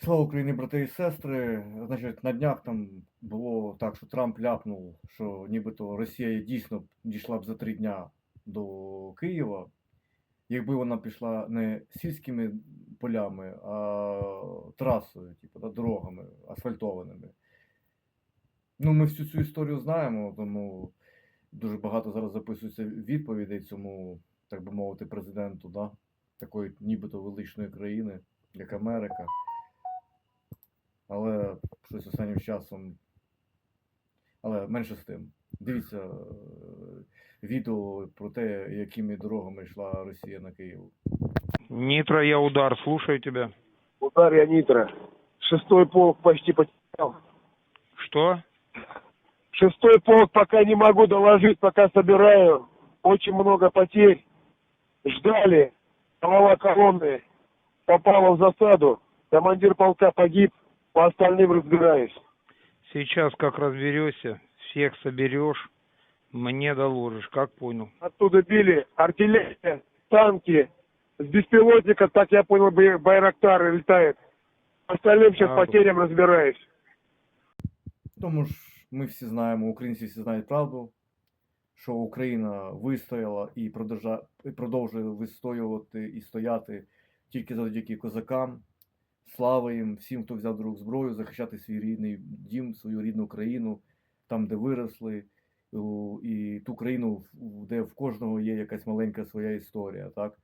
Слава Україні, брати і сестри. Значить, на днях там було так, що Трамп ляпнув, що нібито Росія дійсно дійшла б за три дня до Києва, якби вона пішла не сільськими полями, а трасою, типу, да, дорогами асфальтованими. Ну, ми всю цю історію знаємо, тому дуже багато зараз записується відповідей цьому, так би мовити, президенту, да, такої нібито величної країни, як Америка. Але щось останнім часом. Але менше з тим. Дивіться е, відео про те, якими дорогами йшла Росія на Київ. Нитро, я удар, слушаю тебя. Удар я нитро. Шестой полк почти потерял. Что? Шестой полк пока не могу доложить, пока собираю. Очень много потерь. Ждали. Голова колонны попала в засаду. Командир полка погиб. По остальным разбираюсь. Сейчас как разберешься, всех соберешь, мне доложишь, как понял. Оттуда били артиллерия, танки. С беспилотника, так я понял, бай- Байрактары летает. По остальным сейчас А, потерям разбираюсь. Тому ж ми всі знаємо, українці всі знають правду, що Україна вистояла і продовжа- і продовжує вистоювати і стояти тільки завдяки козакам. Слава їм, всім, хто взяв до рук зброю, захищати свій рідний дім, свою рідну країну, там, де виросли, і ту країну, де в кожного є якась маленька своя історія, так?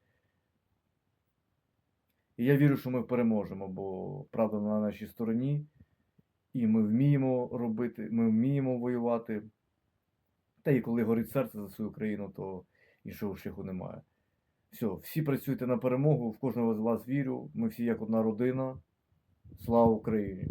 І я вірю, що ми переможемо, бо правда на нашій стороні, і ми вміємо робити, ми вміємо воювати. Та і коли горить серце за свою країну, то іншого шляху немає. Все, всі працюйте на перемогу, в кожного з вас вірю. Ми всі як одна родина. Слава Україні!